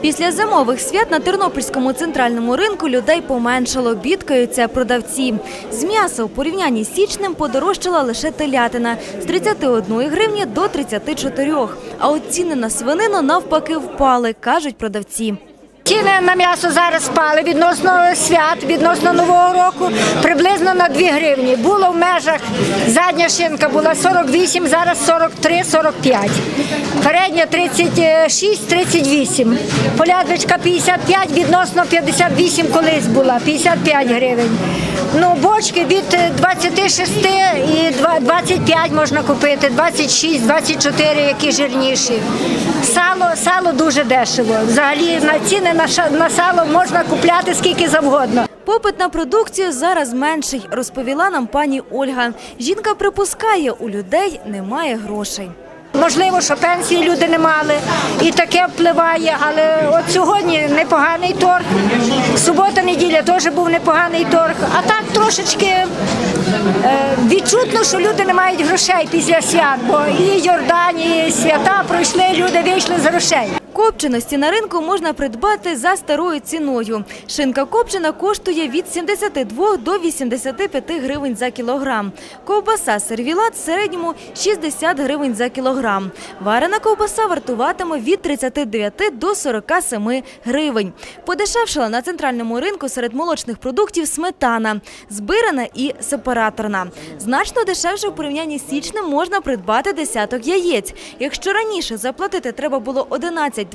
Після зимових свят на Тернопільському центральному ринку людей поменшало, бідкаються продавці. З м'яса у порівнянні з січнем подорожчала лише телятина з 31 гривні до 34. А от ціни на свинину навпаки впали, кажуть продавці. Ціни на м'ясо зараз спали відносно свят, відносно нового року, приблизно на 2 гривні. Було в межах задня шинка була 48, зараз 43-45. Передня 36-38. Полядвичка 55, відносно 58 колись була, 55 гривень. Ну, бочки від 26 і 25 можна купити, 26, 24, які жирніші. Сало, сало дуже дешево. Взагалі на ціни на, сало можна купляти скільки завгодно. Попит на продукцію зараз менший, розповіла нам пані Ольга. Жінка припускає, у людей немає грошей. Можливо, що пенсії люди не мали, і таке впливає. Але от сьогодні непоганий торг. Субота, неділя теж був непоганий торг. А так трошечки е, відчутно, що люди не мають грошей після свят, бо і Йордан, і свята пройшли, люди вийшли з грошей. Копченості на ринку можна придбати за старою ціною. Шинка копчена коштує від 72 до 85 гривень за кілограм. Ковбаса сервілат в середньому 60 гривень за кілограм. Варена ковбаса вартуватиме від 39 до 47 гривень. Подешевшала на центральному ринку серед молочних продуктів сметана, збирана і сепараторна. Значно дешевше в порівнянні з січнем можна придбати десяток яєць. Якщо раніше заплатити треба було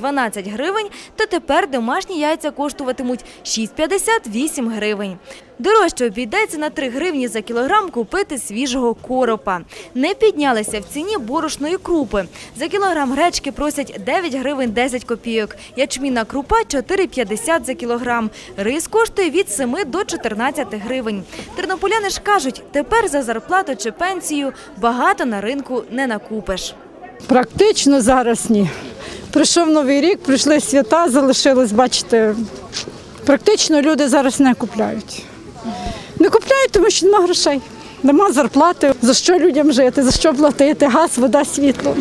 11-12 гривень, то тепер домашні яйця коштуватимуть 6,50-8 гривень. Дорожче обійдеться на 3 гривні за кілограм купити свіжого коропа. Не піднялися в ціні борошної крупи. За кілограм гречки просять 9 гривень 10 копійок. Ячмінна крупа 4,50 за кілограм. Рис коштує від 7 до 14 гривень. Тернополяни ж кажуть, тепер за зарплату чи пенсію багато на ринку не накупиш. Практично зараз ні. Прийшов новий рік, прийшли свята, залишилось, бачите, практично люди зараз не купляють. Не купляють, тому що нема грошей. Нема зарплати. За що людям жити, за що платити? Газ, вода, світло.